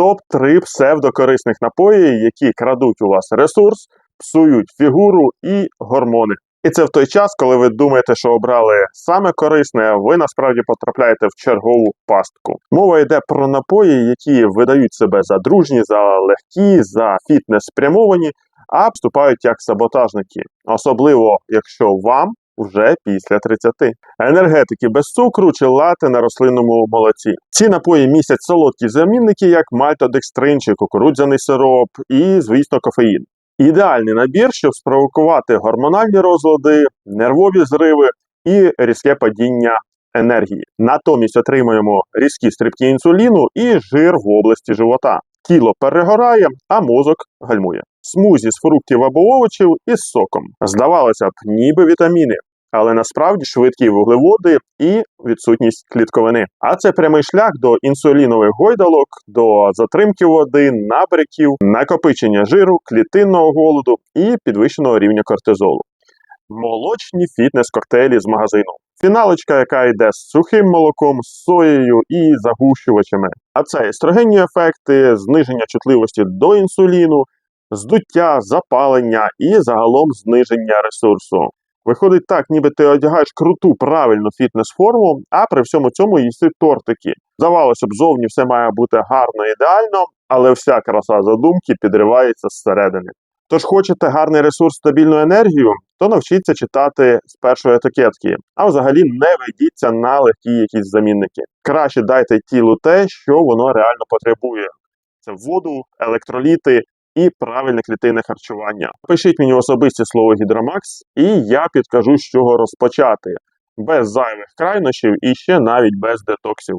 топ-3 псевдокорисних напої, які крадуть у вас ресурс, псують фігуру і гормони. І це в той час, коли ви думаєте, що обрали саме корисне, ви насправді потрапляєте в чергову пастку. Мова йде про напої, які видають себе за дружні, за легкі, за фітнес спрямовані, а вступають як саботажники, особливо якщо вам вже після 30. Енергетики без цукру чи лати на рослинному молоці. Ці напої містять солодкі замінники, як мальтодекстрин чи кукурудзяний сироп, і, звісно, кофеїн. Ідеальний набір, щоб спровокувати гормональні розлади, нервові зриви і різке падіння енергії. Натомість отримуємо різкі стрибки інсуліну і жир в області живота. Тіло перегорає, а мозок гальмує. Смузі з фруктів або овочів із соком. Здавалося б, ніби вітаміни, але насправді швидкі вуглеводи і відсутність клітковини. А це прямий шлях до інсулінових гойдалок, до затримки води, набряків, накопичення жиру, клітинного голоду і підвищеного рівня кортизолу. Молочні фітнес-коктейлі з магазину. Фіналочка, яка йде з сухим молоком, соєю і загущувачами. А це естрогенні ефекти, зниження чутливості до інсуліну, здуття, запалення і загалом зниження ресурсу. Виходить так, ніби ти одягаєш круту правильну фітнес-форму, а при всьому цьому їси тортики. Здавалося б, зовні все має бути гарно ідеально, але вся краса задумки підривається зсередини. Тож хочете гарний ресурс, стабільну енергію, то навчіться читати з першої етикетки, а взагалі не ведіться на легкі якісь замінники. Краще дайте тілу те, що воно реально потребує: це воду, електроліти і правильне клітинне харчування. Пишіть мені особисті слово Гідромакс, і я підкажу, з чого розпочати. Без зайвих крайнощів і ще навіть без детоксів.